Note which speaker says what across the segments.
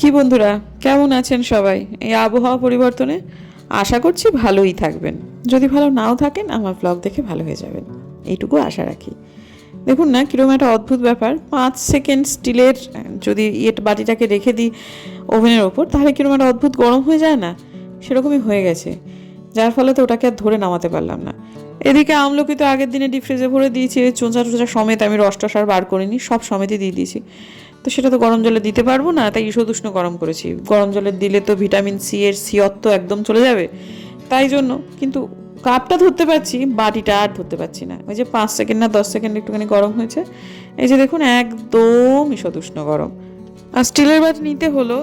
Speaker 1: কি বন্ধুরা, কেমন আছেন সবাই? এই আবহাওয়া পরিবর্তনে আশা করছি ভালোই থাকবেন। যদি ভালো নাও থাকেন, আমার ব্লগ দেখে ভালো হয়ে যাবেন। এইটুকু আশা রাখি। দেখুন না কীরকম একটা অদ্ভুত ব্যাপার। পাঁচ সেকেন্ড স্টিলের যদি ইয়ে বাটিটাকে রেখে দিই ওভেনের ওপর, তাহলে কীরকম একটা অদ্ভুত গরম হয়ে যায় না? সেরকমই হয়ে গেছে। যার ফলে তো ওটাকে আর ধরে নামাতে পারলাম না। এদিকে আমলকি তো আগের দিনে ডিপ ফ্রিজে ভরে দিয়েছি। চোঁচা টোচা সমেত আমি রস টস আর বার করিনি, সব সমেতই দিয়ে দিয়েছি। তো সেটা তো গরম জলে দিতে পারব না, তাই ঈষদুষ্ণ গরম করেছি। গরম জলে দিলে তো ভিটামিন সি এর সিয়ত্ব একদম চলে যাবে। তাই জন্য কিন্তু কাপটা ধরতে পারছি, বাটিটা আর ধরতে পারছি না। ওই যে পাঁচ সেকেন্ড না দশ সেকেন্ড একটুখানি গরম হয়েছে। এই যে দেখুন, একদম ঈষদুষ্ণ গরম। আর স্টিলের বাটি নিতে হলো,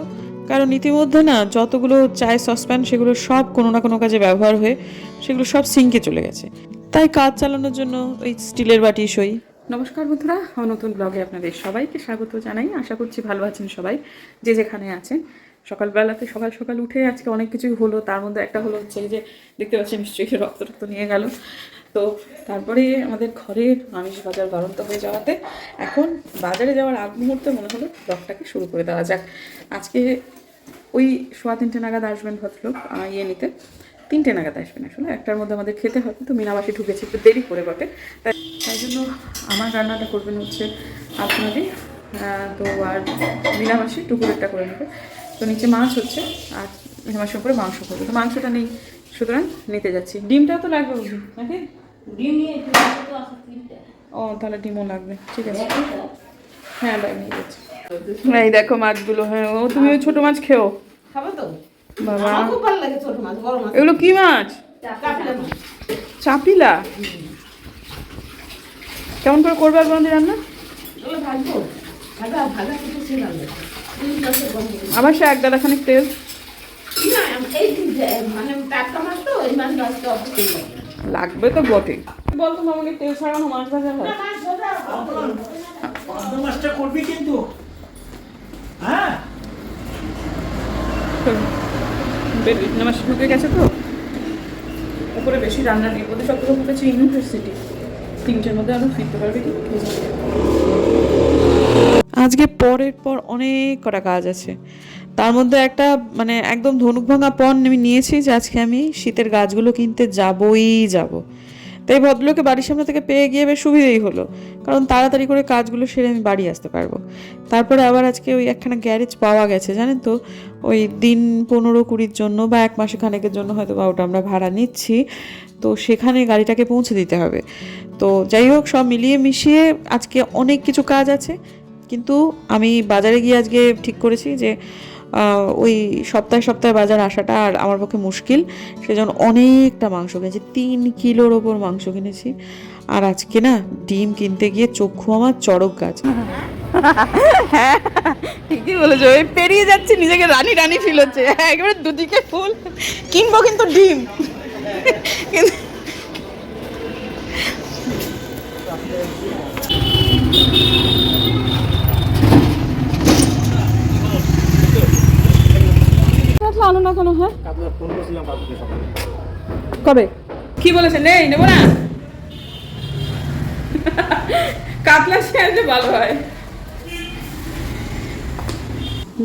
Speaker 1: কারণ ইতিমধ্যে না যতগুলো চায় সসপ্যান, সেগুলো সব কোনো না কোনো কাজে ব্যবহার হয়ে, সেগুলো সব সিঙ্কে চলে গেছে। তাই কাজ চালানোর জন্য ওই স্টিলের বাটি সই। নমস্কার বন্ধুরা নতুন ব্লগে আপনাদের সবাইকে স্বাগত জানাই। আশা করছি ভালো আছেন সবাই, যে যেখানে আছেন। সকালবেলাতে সকাল সকাল উঠে আজকে অনেক কিছুই হলো, তার মধ্যে একটা হলো হচ্ছে যে দেখতে পাচ্ছেন নিশ্চয়ই রক্ত রক্ত নিয়ে গেল। তো তারপরে আমাদের ঘরের আমিষ বাজার বারন্ত হয়ে যাওয়াতে এখন বাজারে যাওয়ার আগ মুহূর্তে মনে হলো ব্লগটাকে শুরু করে দেওয়া যাক। আজকে ওই সোয়া তিনটে নাগাদ আসবেন ভদ্রলোক ইয়ে নিতে। তিনটে নাগাদ আসবেন আসলে একটার মধ্যে আমাদের খেতে হবে তো মিনাবাসী ঢুকেছে একটু দেরি করে বটে। তাই তাই জন্য আমার রান্নাটা করবেন হচ্ছে আপনাদের তো আর মিনাবাসী টুকুরেরটা করে নেবে। তো নিচে মাছ হচ্ছে আর মিনাবাসীর উপরে মাংস করবে। তো মাংসটা নেই সুতরাং নিতে যাচ্ছি। ডিমটাও তো লাগবে বুঝি নাকি?
Speaker 2: ডিম নিয়ে।
Speaker 1: ও তাহলে ডিমও লাগবে ঠিক আছে। হ্যাঁ ব্যাগ নিয়ে যাচ্ছি। এই দেখো মাছগুলো হ্যাঁ ও তুমি ওই ছোটো মাছ খেও।
Speaker 2: খাবে তো?
Speaker 1: বাবা।
Speaker 2: খুব ভালো লাগে ছোট মাছ, বড় মাছ।
Speaker 1: এগুলো কি মাছ? চাপিলা কেমন করে করবে আর বন্ধু রান্না। আবার সে এক দাদা খানিক তেল
Speaker 2: মানে টাটকা মাছ তো, এই মাছ ভাজতে অত তেল লাগে না।
Speaker 1: লাগবে তো বটে। বলতো আমাকে তেল ছাড়ানো মাছ ভাজা হয়।
Speaker 3: মাছটা করবি কিন্তু? হ্যাঁ?
Speaker 1: নামাজ ঢুকে গেছে তো? উপরে বেশি রান্না নেই। ওদের হচ্ছে ইউনিভার্সিটি। তিনটের মধ্যে আরও ফিরতে পারবে আজকে পরের পর অনেক কটা কাজ আছে। তার মধ্যে একটা মানে একদম ধনুক ভাঙা পণ আমি নিয়েছি যে আজকে আমি শীতের গাছগুলো কিনতে যাবই যাব। তাই ভদ্রলোকে বাড়ির সামনে থেকে পেয়ে গিয়ে বেশ সুবিধেই হলো, কারণ তাড়াতাড়ি করে কাজগুলো সেরে আমি বাড়ি আসতে পারব। তারপরে আবার আজকে ওই একখানা গ্যারেজ পাওয়া গেছে, জানেন তো? ওই দিন পনেরো কুড়ির জন্য বা এক মাসে খানেকের জন্য হয়তো বা ওটা আমরা ভাড়া নিচ্ছি। তো সেখানে গাড়িটাকে পৌঁছে দিতে হবে। তো যাই হোক, সব মিলিয়ে মিশিয়ে আজকে অনেক কিছু কাজ আছে। কিন্তু আমি বাজারে গিয়ে আজকে ঠিক করেছি যে ওই সপ্তাহে সপ্তাহে বাজার আসাটা আর আমার পক্ষে মুশকিল। সেজন্য অনেকটা মাংস কিনেছি, তিন কিলোর ওপর মাংস কিনেছি। আর আজকে না, ডিম কিনতে গিয়ে চক্ষু আমার চড়ক গাছ। হ্যাঁ ঠিকই বলেছ। ওই পেরিয়ে যাচ্ছে, নিজেকে রানী রানী ফিল হচ্ছে। হ্যাঁ একেবারে দুদিকে ফুল। কিনবো কিন্তু ডিম। কিন্তু আনো না কেন হ্যাঁ?
Speaker 3: আপনার ফোন করছিলাম কাকুকে সকালে।
Speaker 1: কবে? কি বলেছে? নেই নেব না। কাতলা খেয়ে ভালো হয়।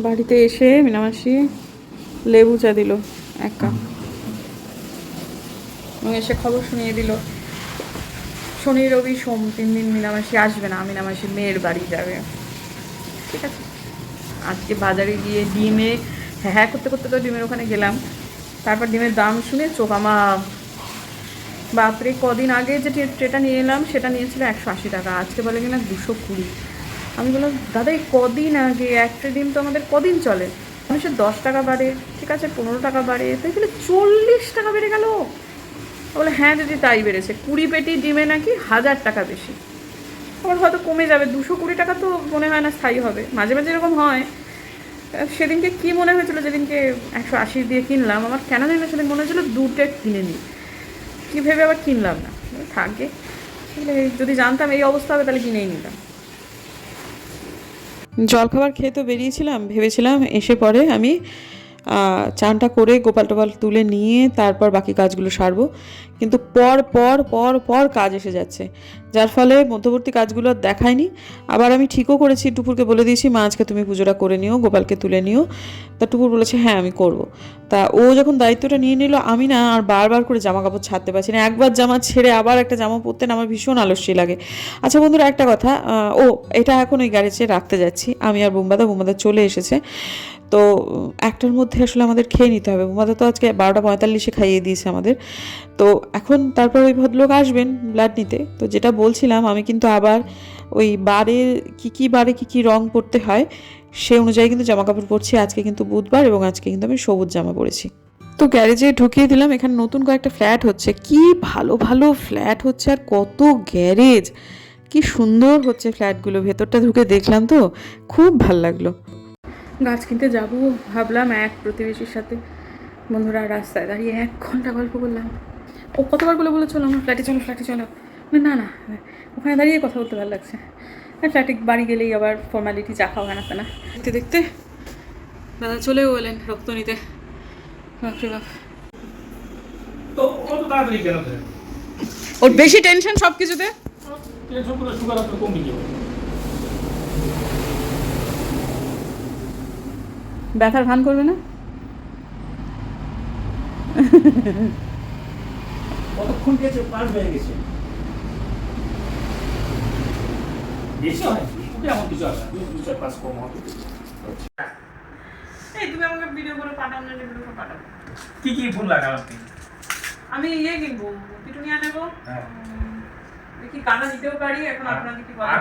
Speaker 1: বাড়িতে এসে মিনামাসি লেবু চা দিল এক কাপ। এবং এসে খবর শুনিয়ে দিল। শনি রবি সোম তিন দিন মিনামাসি আসবে না মিনামাসি মেয়ের বাড়ি যাবে। ঠিক আছে। আজকে বাজারে গিয়ে ডিমে হ্যাঁ হ্যাঁ করতে করতে তো ডিমের ওখানে গেলাম। তারপর ডিমের দাম শুনে চোখ আমার বাপরে, কদিন আগে যে ট্রে- ট্রেটা নিয়ে এলাম, সেটা নিয়েছিল একশো আশি টাকা। আজকে বলে কিনা দুশো কুড়ি। আমি বললাম, দাদা, এই কদিন আগে একটা ডিম তো আমাদের কদিন চলে? মানুষের দশ টাকা বাড়ে, ঠিক আছে, পনেরো টাকা বাড়ে। তো বলে, চল্লিশ টাকা বেড়ে গেল? বলে হ্যাঁ দিদি, তাই বেড়েছে। কুড়ি পেটি ডিমে নাকি হাজার টাকা বেশি। আবার হয়তো কমে যাবে। দুশো কুড়ি টাকা তো মনে হয় না স্থায়ী হবে। মাঝে মাঝে এরকম হয়। সেদিনকে কি মনে হয়েছিল যেদিনকে একশো আশি দিয়ে কিনলাম? আমার কেন জানি না সেদিন মনে হয়েছিল দুটে কিনে নিই কি ভেবে আবার কিনলাম না? থাকে যদি জানতাম এই অবস্থা হবে তাহলে কিনেই নিতাম। জলখাবার খেয়ে তো বেরিয়েছিলাম, ভেবেছিলাম এসে পরে আমি চানটা করে গোপাল টোপাল তুলে নিয়ে তারপর বাকি কাজগুলো সারবো। কিন্তু পর পর পর পর কাজ এসে যাচ্ছে। যার ফলে মধ্যবর্তী কাজগুলো আর দেখায়নি। আবার আমি ঠিকও করেছি, টুপুরকে বলে দিয়েছি, মা, আজকে তুমি পুজোটা করে নিও, গোপালকে তুলে নিও। তা টুপুর বলেছে হ্যাঁ আমি করব। তা ও যখন দায়িত্বটা নিয়ে নিল, আমি না আর বারবার করে জামা কাপড় ছাড়তে পারছি না। একবার জামা ছেড়ে আবার একটা জামা পরতে আমার ভীষণ আলস্যি লাগে। আচ্ছা বন্ধুরা, একটা কথা ও, এটা এখন ওই গ্যারেজে রাখতে যাচ্ছি। আমি আর বুম্বাদা বুম্বাদা চলে এসেছে। তো, একটার মধ্যে আসলে আমাদের খেয়ে নিতে হবে। বুম্বাদা তো আজকে বারোটা পঁয়তাল্লিশে খাইয়ে দিয়েছে আমাদের। তো, এখন তারপর ওই ভদ্রলোক আসবেন ব্লাড নিতে। তো, যেটা বলছিলাম, আমি কিন্তু আবার ওই বারে কী কী বারে কী কী রং পরতে হয়, সে অনুযায়ী কিন্তু জামা কাপড় পরছি। আজকে কিন্তু বুধবার এবং আজকে কিন্তু আমি সবুজ জামা পরেছি। তো, গ্যারেজে ঢুকিয়ে দিলাম। এখানে নতুন কয়েকটা ফ্ল্যাট হচ্ছে। কি ভালো ভালো ফ্ল্যাট হচ্ছে আর কত গ্যারেজ! কি সুন্দর হচ্ছে ফ্ল্যাটগুলো। ভেতরটা ঢুকে দেখলাম তো, খুব ভালো লাগল। গাছ কিনতে যাব ভাবলাম এক প্রতিবেশীর সাথে। বন্ধুরা রাস্তায় দাঁড়িয়ে এক ঘণ্টা গল্প করলাম। ও কতবার বলে বলে চলো আমার ফ্ল্যাটে চলো ফ্ল্যাটে চলো। না না ওখানে দাঁড়িয়ে কথা বলতে ভালো লাগছে। আর ফ্ল্যাটে বাড়ি গেলেই আবার ফর্মালিটি চা খাওয়া না না। দেখতে দেখতে দাদা চলেও এলেন রক্ত নিতে। বাপরে বাপ? ওর বেশি টেনশন সব কিছুতে
Speaker 3: টেনশন করে সুগার আপনার কমে যাবে
Speaker 1: ব্যথার ভান করবে না?
Speaker 3: কতক্ষণ গেছে? পার হয়ে গেছে। বেশি হয় ওকে এমন কিছু হবে দু দু চার পাঁচ কম হবে।
Speaker 1: এই তুমি আমাকে ভিডিও করে পাঠাও না ভিডিও করে পাঠাও।
Speaker 3: কি কি ভুল লাগাল আপনি
Speaker 1: আমি ইয়ে কিনবো পিটুনিয়া নেব
Speaker 3: হ্যাঁ।
Speaker 1: দেখি কানা নিতেও পারি এখন আপনাকে কি বলে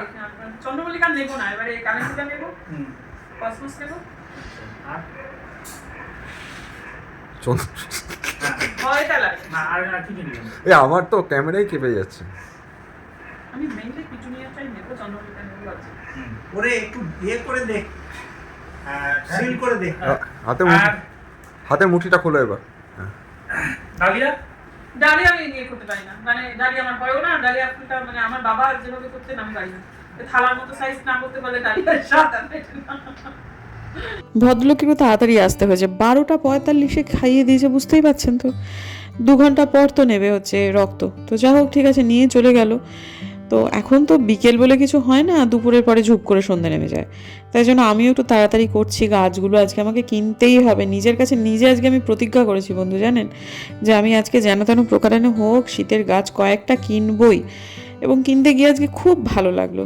Speaker 1: চন্দ্রমল্লিকা নেব না এবারে কানেক্টটা নেব।
Speaker 3: হুম।
Speaker 1: কসমস নেব।
Speaker 3: হ্যাঁ
Speaker 4: আমার তো ক্যামেরাই কেঁপে যাচ্ছে।
Speaker 1: আমি মেইনলি পিটুনিয়াটাই নেব চন্দ্রমল্লিকা নেব ভাবছি
Speaker 5: ওরে একটু ইয়ে করে দে। সিল করে দে।
Speaker 3: হ্যাঁ।
Speaker 4: হাতে মুঠি মুঠিটা খোলো এবার।
Speaker 3: ডালিয়া?
Speaker 1: ডালি আমি নিয়ে করতে পারি না। মানে ডালি আমার হয়ও না ফুলটা মানে আমার বাবা যেভাবে করতেন আমি পারি না। থালার মতো সাইজ না করতে পারলে ডালিয়ার স্বাদ আর পেটে না। ভদ্রলোকেরও তাড়াতাড়ি আসতে হয়েছে। বারোটা পঁয়তাল্লিশে খাইয়ে দিয়েছে, বুঝতেই পারছেন তো। দু ঘণ্টা পর তো নেবে হচ্ছে রক্ত। তো যা হোক, ঠিক আছে, নিয়ে চলে গেল। তো এখন তো বিকেল বলে কিছু হয় না, দুপুরের পরে ঝুপ করে সন্ধে নেমে যায়। তাই জন্য আমিও একটু তাড়াতাড়ি করছি, গাছগুলো আজকে আমাকে কিনতেই হবে। নিজের কাছে নিজে আজকে আমি প্রতিজ্ঞা করেছি, বন্ধু, জানেন? যে আমি আজকে যেন তেন প্রকারানে হোক, শীতের গাছ কয়েকটা কিনবই। এবং কিনতে গিয়ে আজকে খুব ভালো লাগল।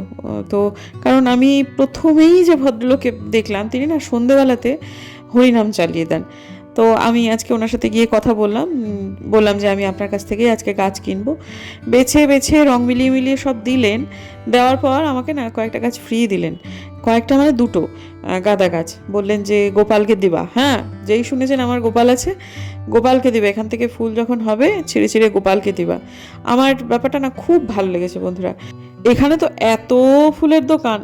Speaker 1: তো কারণ আমি প্রথমেই যে ভদ্রলোকে দেখলাম, তিনি না সন্ধেবেলাতে হরিনাম চালিয়ে দেন। তো আমি আজকে ওনার সাথে গিয়ে কথা বললাম বললাম যে আমি আপনার কাছ থেকেই আজকে গাছ কিনবো। বেছে বেছে রং মিলিয়ে মিলিয়ে সব দিলেন, দেওয়ার পর আমাকে না কয়েকটা গাছ ফ্রি দিলেন। কয়েকটা মানে দুটো গাঁদা গাছ। বললেন যে গোপালকে দিবা। হ্যাঁ যেই শুনেছেন আমার গোপাল আছে, গোপালকে দিবে। এখান থেকে ফুল যখন হবে, ছিঁড়ে ছিঁড়ে গোপালকে দিবা। আমার ব্যাপারটা না খুব ভালো লেগেছে বন্ধুরা। এখানে তো এত ফুলের দোকান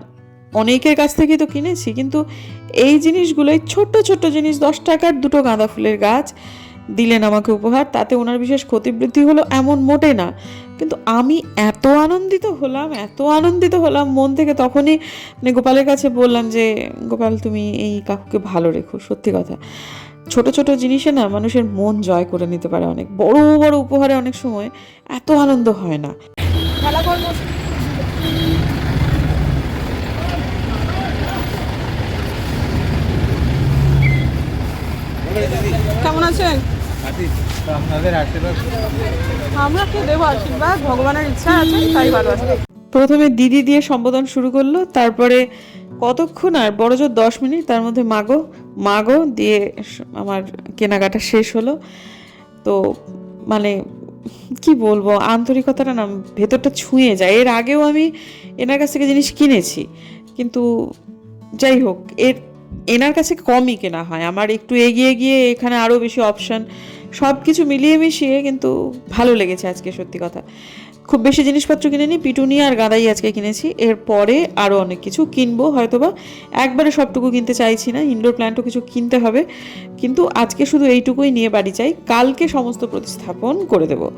Speaker 1: অনেকের কাছ থেকেই তো কিনেছি, কিন্তু এই জিনিসগুলোই ছোট্ট ছোট্ট জিনিস, দশ টাকার দুটো গাঁদা ফুলের গাছ দিলেন আমাকে উপহার, তাতে ওনার বিশেষ ক্ষতিবৃদ্ধি হলো এমন মোটে না। কিন্তু আমি এত আনন্দিত হলাম, এত আনন্দিত হলাম, মন থেকে তখনই মানে গোপালের কাছে বললাম যে, গোপাল, তুমি এই কাকুকে ভালো রেখো, সত্যি কথা। ছোট ছোট জিনিসে না মানুষের মন জয় করে নিতে পারে অনেক। বড় বড় উপহারে অনেক সময় এত আনন্দ হয় না।
Speaker 6: কেমন আছেন? আমরা কি দেবো আশীর্বাদ? ভগবানের ইচ্ছা আছে তাই ভালো আছে।
Speaker 1: প্রথমে দিদি দিয়ে সম্বোধন শুরু করল তারপরে কতক্ষণ আর বড় জোর দশ মিনিট তার মধ্যে মাগো মাগো দিয়ে আমার কেনাকাটা শেষ হলো। তো মানে কি বলব আন্তরিকতাটা না ভেতরটা ছুঁয়ে যায়। এর আগেও আমি এনার কাছ থেকে জিনিস কিনেছি কিন্তু যাই হোক এর এনার কাছে কমই কেনা হয়। আমার একটু এগিয়ে গিয়ে এখানে আরও বেশি অপশান সব কিছু মিলিয়ে মিশিয়ে কিন্তু ভালো লেগেছে আজকে সত্যি কথা। খুব বেশি জিনিসপত্র কিনে পিটুনিয়া আর গাঁদাই আজকে কিনেছি। এরপরে আরও অনেক কিছু কিনবো, হয়তোবা একবারে সবটুকু কিনতে চাইছি না ইনডোর প্ল্যান্টও কিছু কিনতে হবে। কিন্তু আজকে শুধু এইটুকুই নিয়ে বাড়ি চাই কালকে সমস্ত প্রতিস্থাপন করে দেব।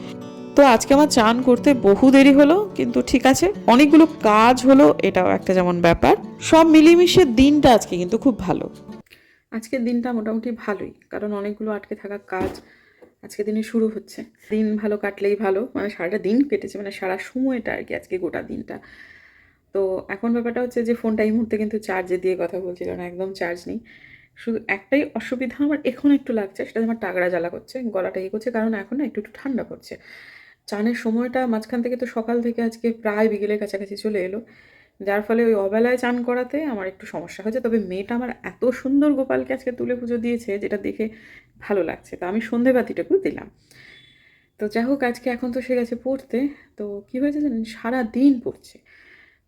Speaker 1: তো আজকে আমার চান করতে বহু দেরি হলো, কিন্তু ঠিক আছে, অনেকগুলো কাজ হলো, এটাও একটা যেমন ব্যাপার। সব মিলিয়ে দিনটা আজকে কিন্তু খুব ভালো। আজকের দিনটা মোটামুটি ভালোই, কারণ অনেকগুলো আটকে থাকা কাজ আজকে দিনে শুরু হচ্ছে। দিন ভালো কাটলেই ভালো মানে সারাটা দিন কেটেছে মানে সারা সময়টা আর কি আজকে গোটা দিনটা। তো এখন ব্যাপারটা হচ্ছে যে ফোনটা এই মুহূর্তে কিন্তু চার্জে দিয়ে কথা বলছিল না, একদম চার্জ নেই। শুধু একটাই অসুবিধা আমার এখন একটু লাগছে, সেটা আমার টাগড়া জ্বালা করছে, গলাটা ইয়ে করছে কারণ এখন না একটু একটু ঠান্ডা পড়ছে। চানের সময়টা মাঝখান থেকে তো সকাল থেকে আজকে প্রায় বিকেলের কাছাকাছি চলে এলো। যার ফলে ওই অবেলায় চান করাতে আমার একটু সমস্যা হয়েছে। তবে মেয়েটা আমার এত সুন্দর গোপালকে আজকে তুলে পুজো দিয়েছে, যেটা দেখে ভালো লাগছে। তো আমি সন্ধেবাতিটুকু দিলাম। তো যাই হোক, আজকে এখন তো সে গেছে পড়তে। তো কী হয়েছে জানেন? সারা দিন পড়ছে।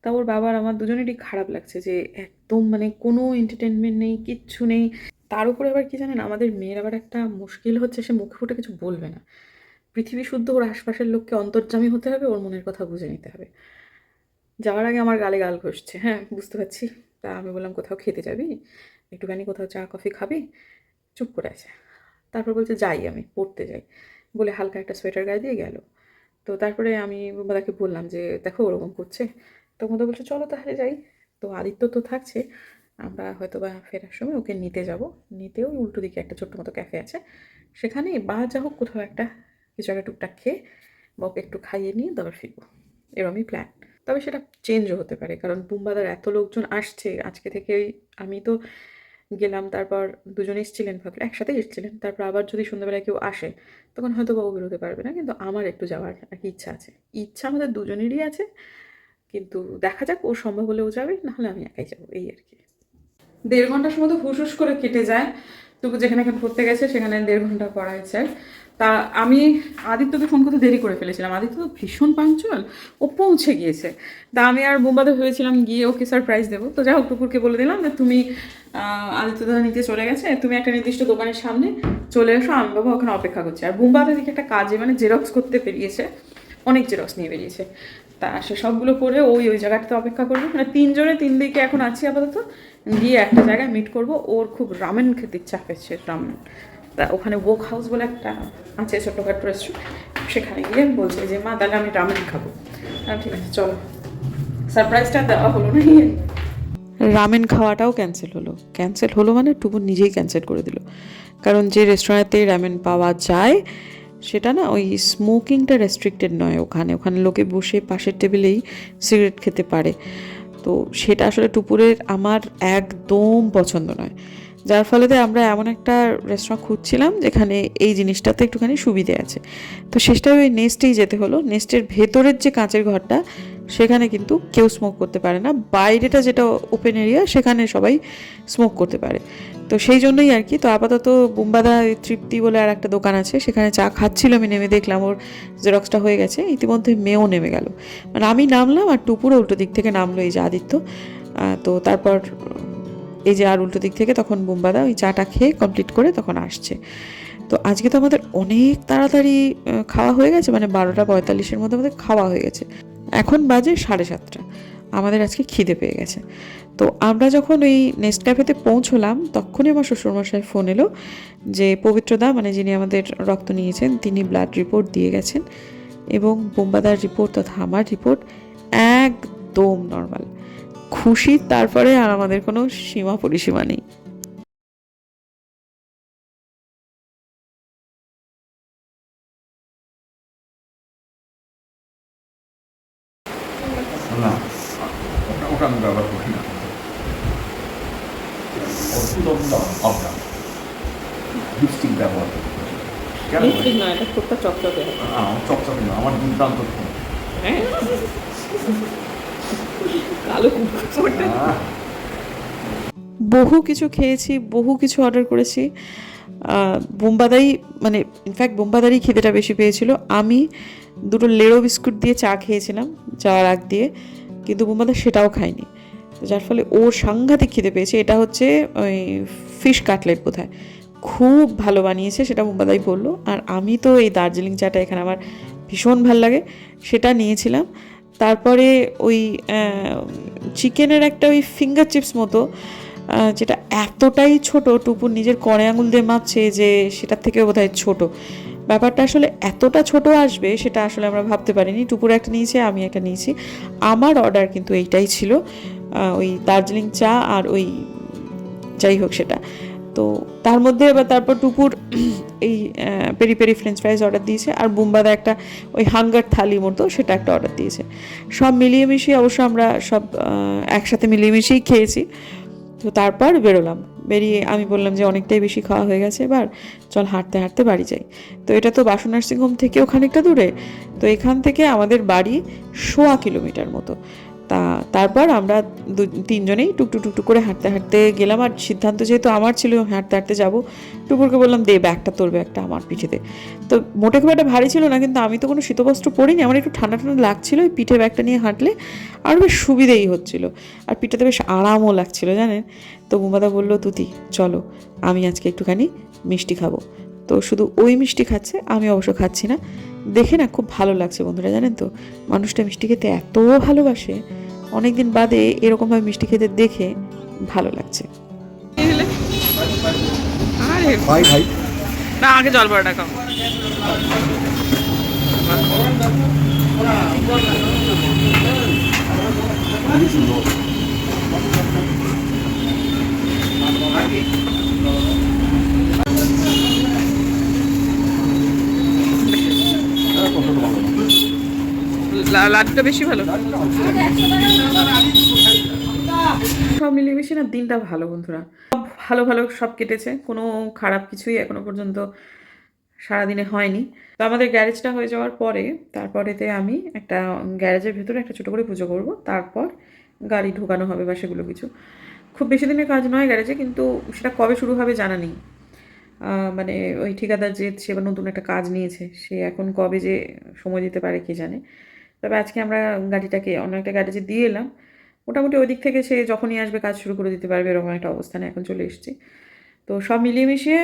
Speaker 1: তা ওর বাবার, আমার দুজনেরই খারাপ লাগছে যে একদম মানে কোনো এন্টারটেনমেন্ট নেই, কিচ্ছু নেই। তার উপরে আবার কি জানেন? আমাদের মেয়ের আবার একটা মুশকিল হচ্ছে, সে মুখে ফুটে কিছু বলবে না। পৃথিবী শুদ্ধ ওর আশপাশের লোককে অন্তর্যামী হতে হবে, ওর মনের কথা বুঝে নিতে হবে। যাওয়ার আগে আমার গালে গাল ঘষছে। হ্যাঁ বুঝতে পারছি। তা আমি বললাম, কোথাও খেতে যাবি? একটুখানি কোথাও চা, কফি খাবি? চুপ করে আছে। তারপর বলছে, যাই, আমি পড়তে যাই। বলে হালকা একটা সোয়েটার গায়ে দিয়ে গেল। তো তারপরে আমি তাকে বললাম যে, দেখো, ওরকম করছে। তো তো বলছে, চলো তাহলে যাই। তো আদিত্য তো থাকছে। আমরা হয়তো বা ফেরার সময় ওকে নিতে যাব। নিতেও উল্টো দিকে একটা ছোট্ট মতো ক্যাফে আছে। সেখানে বা যা হোক কোথাও একটা কিছু একটা টুকটাক খেয়ে বা ওকে একটু খাইয়ে নিয়ে তারপর ফিরবো। এরমই প্ল্যান তবে সেটা চেঞ্জও হতে পারে, কারণ বুম্বাদার এত লোকজন আসছে, আজকে থেকেই আমি তো গেলাম, তারপর দুজনে এসেছিলেন ভাবলে একসাথে এসেছিলেন, তারপর আবার যদি সন্ধ্যাবেলায় কেউ আসে, তখন হয়তো বাবু বেরোতে পারবে না, কিন্তু আমার একটু যাওয়ার আর ইচ্ছা আছে। ইচ্ছা আমাদের দুজনেরই আছে, কিন্তু দেখা যাক ও সম্ভব হলেও যাবে নাহলে আমি একাই যাব, এই আর কি। দেড় ঘণ্টার সময় তো হুস করে কেটে যায়, তবু যেখানে এখানে পড়তে গেছে, সেখানে দেড় ঘণ্টা পড়া হয়েছে। তা আমি আদিত্যকে ফোন করতে দেরি করে ফেলেছিলাম। আদিত্য তো ভীষণ পাঞ্চুয়াল ও পৌঁছে গিয়েছে। তা আমি আর বোম্বাদে ভেবেছিলাম গিয়ে ওকে সারপ্রাইজ দেবো। তো যাই হোক টুকুরকে বলে দিলাম যে তুমি আহ, আদিত্য দাদা নিতে চলে গেছে তুমি একটা নির্দিষ্ট দোকানের সামনে চলে এসো আমি বাবা ওখানে অপেক্ষা করছি। আর বুম্বাদের দিকে একটা কাজে মানে জেরক্স করতে বেরিয়েছে অনেক জেরক্স নিয়ে বেরিয়েছে। তা সে সবগুলো করে ওই ওই জায়গাটাতে অপেক্ষা করবে। মানে তিনজনে তিন দিকে এখন আছি আপাতত। গিয়ে একটা জায়গায় মিট করব। ওর খুব রামেন খেতে ইচ্ছা পেয়েছে রামেন তা ওখানে ওক হাউস বলে একটা আছে ছোটোখাটো রেস্টুরেন্ট সেখানে গিয়ে বলছে যে, মা, তাহলে আমি রামেন খাব। ঠিক আছে, চলো। সারপ্রাইজটা দেওয়া হলো না। রামেন খাওয়াটাও ক্যান্সেল হলো। ক্যান্সেল হলো মানে টুবু নিজেই ক্যান্সেল করে দিল। কারণ যে রেস্টুরেন্টে রামেন পাওয়া যায়, সেটা না ওই স্মোকিংটা রেস্ট্রিক্টেড নয় ওখানে। ওখানে লোকে বসে পাশের টেবিলেই সিগারেট খেতে পারে। তো সেটা আসলে টুপুরের আমার একদম পছন্দ নয়। যার ফলেতে আমরা এমন একটা রেস্টুরেন্ট খুঁজছিলাম যেখানে এই জিনিসটাতে একটুখানি সুবিধে আছে। তো শেষটায় ওই নেস্টেই যেতে হলো। নেস্টের ভেতরের যে কাঁচের ঘরটা, সেখানে কিন্তু কেউ স্মোক করতে পারে না। বাইরেটা যেটা ওপেন এরিয়া সেখানে সবাই স্মোক করতে পারে। তো সেই জন্যই আর কি, তো আপাতত বুম্বাদা তৃপ্তি বলে আর একটা দোকান আছে। সেখানে চা খাচ্ছিল আমি, নেমে দেখলাম ওর জেরক্সটা হয়ে গেছে। ইতিমধ্যে মেয়েও নেমে গেল। মানে আমি নামলাম আর টুপুরও উল্টো দিক থেকে নামলো এই যে আদিত্য। তো তারপর এই যে আর উল্টো দিক থেকে তখন বুম্বাদা ওই চাটা খেয়ে কমপ্লিট করে তখন আসছে। তো আজকে তো আমাদের অনেক তাড়াতাড়ি খাওয়া হয়ে গেছে মানে বারোটা পঁয়তাল্লিশের মধ্যে আমাদের খাওয়া হয়ে গেছে। এখন বাজে সাড়ে সাতটা। আমাদের আজকে খিদে পেয়ে গেছে। তো আমরা যখন ওই নেস্ট ক্যাফেতে পৌঁছলাম, তখনই আমার শ্বশুরমশাই ফোন এলো যে পবিত্রদা মানে যিনি আমাদের রক্ত নিয়েছেন, তিনি ব্লাড রিপোর্ট দিয়ে গেছেন এবং বোম্বাদার রিপোর্ট তথা আমার রিপোর্ট একদম নর্মাল খুশি তারপরে আর আমাদের কোনো সীমা পরিসীমা নেই।
Speaker 4: না ওটা ওটা আমি ব্যবহার করি না।
Speaker 3: লিপস্টিক ব্যবহার করি। কেন?
Speaker 1: লিপস্টিক নয় এটা চকচকে
Speaker 3: আমার চকচকে না আমার দুর্দান্ত।
Speaker 1: হ্যাঁ? কালো বহু কিছু খেয়েছি, বহু কিছু অর্ডার করেছি। বোম্বাদাই মানে ইনফ্যাক্ট বোম্বাদারই খিদেটা বেশি পেয়েছিল। আমি দুটো লেড়ো বিস্কুট দিয়ে চা খেয়েছিলাম যাওয়ার আগ দিয়ে, কিন্তু বোম্বাদা সেটাও খায়নি যার ফলে ও সাংঘাতিক খিদে পেয়েছে। এটা হচ্ছে ওই ফিশ কাটলেট বোধহয়। খুব ভালো বানিয়েছে, সেটা বোম্বাদাই বলল। আর আমি তো এই দার্জিলিং চাটা এখানে আমার ভীষণ ভালো লাগে। সেটা নিয়েছিলাম। তারপরে ওই চিকেনের একটা ওই ফিঙ্গার চিপস মতো যেটা এতটাই ছোট টুপুর নিজের কড়ে আঙুল দিয়ে মাপছে যে সেটার থেকে বোধ হয় ছোট। ব্যাপারটা আসলে এতটা ছোট আসবে সেটা আসলে আমরা ভাবতে পারিনি। টুপুর একটা নিয়েছে, আমি একটা নিয়েছি। আমার অর্ডার কিন্তু এইটাই ছিল ওই দার্জিলিং চা আর ওই যাই হোক সেটা। তো তার মধ্যে এবার তারপর টুকুর এই peri peri French fries order দিয়েছে আর বুম্বাদা একটা ওই হাঙ্গার থালি মতো সেটা একটা অর্ডার দিয়েছে। সব মিলিয়ে মিশিয়ে অবশ্য আমরা সব একসাথে মিলিয়ে মিশিয়েই খেয়েছি। তো তারপর বেরোলাম। বেরিয়ে আমি বললাম যে অনেকটাই বেশি খাওয়া হয়ে গেছে, এবার চল হাঁটতে হাঁটতে বাড়ি যাই। তো এটা তো বাসু নার্সিংহোম থেকেও খানিকটা দূরে। তো এখান থেকে আমাদের বাড়ি সোয়া কিলোমিটার মতো। তা, তারপর আমরা দু, তিনজনেই টুকটুক টুকটুক করে হাঁটতে হাঁটতে গেলাম। আর সিদ্ধান্ত যেহেতু আমার ছিল হাঁটতে হাঁটতে যাব টুকুরকে বললাম, দে, ব্যাগটা, তোর ব্যাগটা আমার পিঠেতে। তো মোটে খুব একটা ভারী ছিল না, কিন্তু আমি তো কোনো শীতবস্ত্র পরিনি, আমার একটু ঠান্ডা ঠান্ডা লাগছিল ওই পিঠে ব্যাগটা নিয়ে হাঁটলে। আর বেশ সুবিধেই হচ্ছিল। আর পিঠেতে বেশ আরামও লাগছিল, জানেন? তো বুমাদা বলল, তুতি, চলো, আমি আজকে একটুখানি মিষ্টি খাব। তো শুধু ওই মিষ্টি খাচ্ছে আমি অবশ্য খাচ্ছি না। দেখে না খুব ভালো লাগছে বন্ধুরা জানেন তো? মানুষটা মিষ্টি খেতে এত ভালোবাসে অনেকদিন বাদে এরকমভাবে মিষ্টি খেতে দেখে ভালো লাগছে। আরে
Speaker 4: ভাই ভাই।
Speaker 1: না আগে জল বড়াটা খাও
Speaker 4: হ্যাঁ, কতটা ভালো না।
Speaker 1: লাড্ডুটা বেশি ভালো। সব মিলিয়ে মিশিয়ে না দিনটা ভালো বন্ধুরা। সব ভালো ভালো সব কেটেছে। কোনো খারাপ কিছুই এখনও পর্যন্ত সারাদিনে হয়নি। তো আমাদের গ্যারেজটা হয়ে যাওয়ার পরে, তারপরেতে আমি একটা গ্যারেজের ভেতরে একটা ছোটো করে পুজো করব। তারপর গাড়ি ঢোকানো হবে বা সেগুলো কিছু। খুব বেশি দিনের কাজ নয় গ্যারেজে, কিন্তু সেটা কবে শুরু হবে জানা নেই। মানে ওই ঠিকাদার যে, সে নতুন একটা কাজ নিয়েছে, সে এখন কবে যে সময় দিতে পারে কে জানে। তবে আজকে আমরা গাড়িটাকে অন্য একটা গ্যারেজে দিয়ে এলাম। মোটামুটি ওই দিক থেকে সে যখনই আসবে কাজ শুরু করে দিতে পারবে, এরকম একটা অবস্থানে এখন চলে এসেছি। তো সব মিলিয়ে মিশিয়ে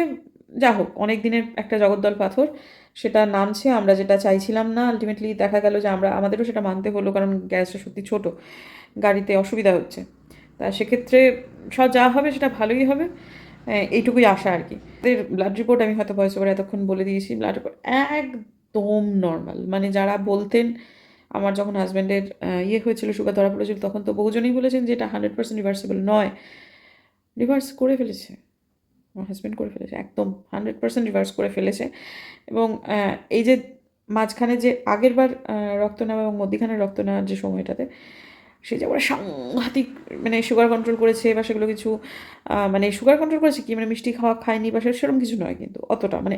Speaker 1: যা হোক, অনেক দিনের একটা জগদ্দল পাথর, সেটা নামছে, আমরা যেটা চাইছিলাম না আলটিমেটলি দেখা গেল যে আমরা, আমাদেরও সেটা মানতে হলো, কারণ গ্যাসটা সত্যি ছোট, গাড়িতে অসুবিধা হচ্ছে। তা সেক্ষেত্রে সব যা হবে সেটা ভালোই হবে এইটুকুই আশা আর কি। ব্লাড রিপোর্ট আমি হয়তো ভয়েস ওভার এতক্ষণ বলে দিয়েছি ব্লাড রিপোর্ট একদম নর্মাল মানে যারা বলতেন আমার যখন হাজব্যান্ডের ইয়ে হয়েছিল, সুগার ধরা পড়েছিল, তখন তো বহুজনেই বলেছেন যে এটা হান্ড্রেড পার্সেন্ট রিভার্সেবল নয়। রিভার্স করে ফেলেছে। আমার হাজব্যান্ড করে ফেলেছে, একদম হান্ড্রেড পার্সেন্ট রিভার্স করে ফেলেছে। এবং এই যে মাঝখানে যে আগের বার রক্ত নেওয়া এবং মধ্যিখানে রক্ত নেওয়ার যে সময়টাতে, সে যে ওরা সাংঘাতিক মানে সুগার কন্ট্রোল করেছে বা সেগুলো কিছু মানে সুগার কন্ট্রোল করেছে কি? মানে মিষ্টি খাওয়া খায়নি বা সেরকম কিছু নয় কিন্তু, অতটা মানে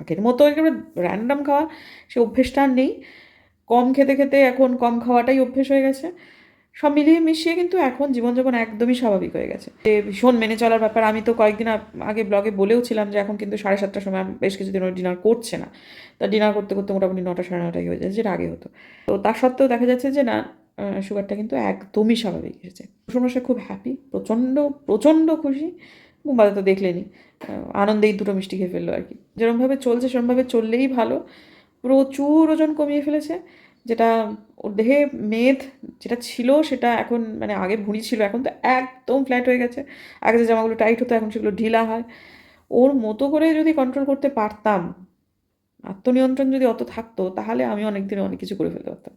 Speaker 1: আগের মতো একেবারে র্যান্ডাম খাওয়া, সে অভ্যেসটা আর নেই। কম খেতে খেতে এখন কম খাওয়াটাই অভ্যেস হয়ে গেছে। সব মিলিয়ে মিশিয়ে কিন্তু এখন জীবনযাপন একদমই স্বাভাবিক হয়ে গেছে। যে ভীষণ মেনে চলার ব্যাপার। আমি তো কয়েকদিন আগে ব্লগে বলেও ছিলাম যে এখন কিন্তু সাড়ে সাতটার সময় বেশ কিছুদিন ওর ডিনার করছে না। তা ডিনার করতে করতে মোটামুটি নটা সাড়ে নটাই হয়ে যায়, যেটা আগে হতো। তো তার সত্ত্বেও দেখা যাচ্ছে যে না সুগারটা কিন্তু একদমই স্বাভাবিক এসেছে সমস্যা খুব হ্যাপি প্রচণ্ড প্রচণ্ড খুশি। মুম্বাইতে তো দেখলেনি আনন্দেই দুটো মিষ্টি খেয়ে ফেলল আর কি। যেরমভাবে চলছে, সেরমভাবে চললেই ভালো। প্রচুর ওজন কমিয়ে ফেলেছে, যেটা ওর দেহে মেদ যেটা ছিল সেটা এখন মানে আগে ভুঁড়ি ছিল, এখন তো একদম ফ্ল্যাট হয়ে গেছে। আগে যে জামাগুলো টাইট হতো, এখন সেগুলো ঢিলা হয়। ওর মতো করে যদি কন্ট্রোল করতে পারতাম, আত্মনিয়ন্ত্রণ যদি অত থাকতো, তাহলে আমি অনেক দিনে অনেক কিছু করে ফেলতে পারতাম।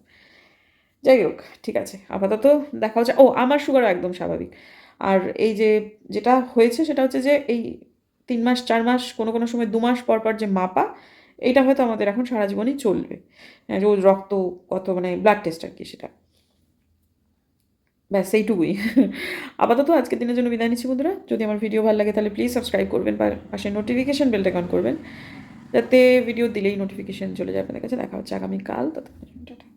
Speaker 1: যাই হোক, ঠিক আছে। আপাতত দেখা হচ্ছে। ও, আমার সুগারও একদম স্বাভাবিক। আর এই যে যেটা হয়েছে সেটা হচ্ছে যে এই তিন মাস, চার মাস কোনো কোনো সময় দু মাস পর পর যে মাপা এইটা হয়তো আমাদের এখন সারা জীবনই চলবে। রোজ রক্ত, কত মানে ব্লাড টেস্ট আর কি সেটা। ব্যাস, এইটুকুই। আপাতত আজকের দিনের জন্য বিদায় নিচ্ছি বন্ধুরা। যদি আমার ভিডিও ভালো লাগে তাহলে প্লিজ সাবস্ক্রাইব করবেন পাশে নোটিফিকেশান বেলটা অন করবেন। যাতে ভিডিও দিলেই নোটিফিকেশান চলে যাবে আপনাদের কাছে। দেখা হচ্ছে আগামীকাল। টাটা।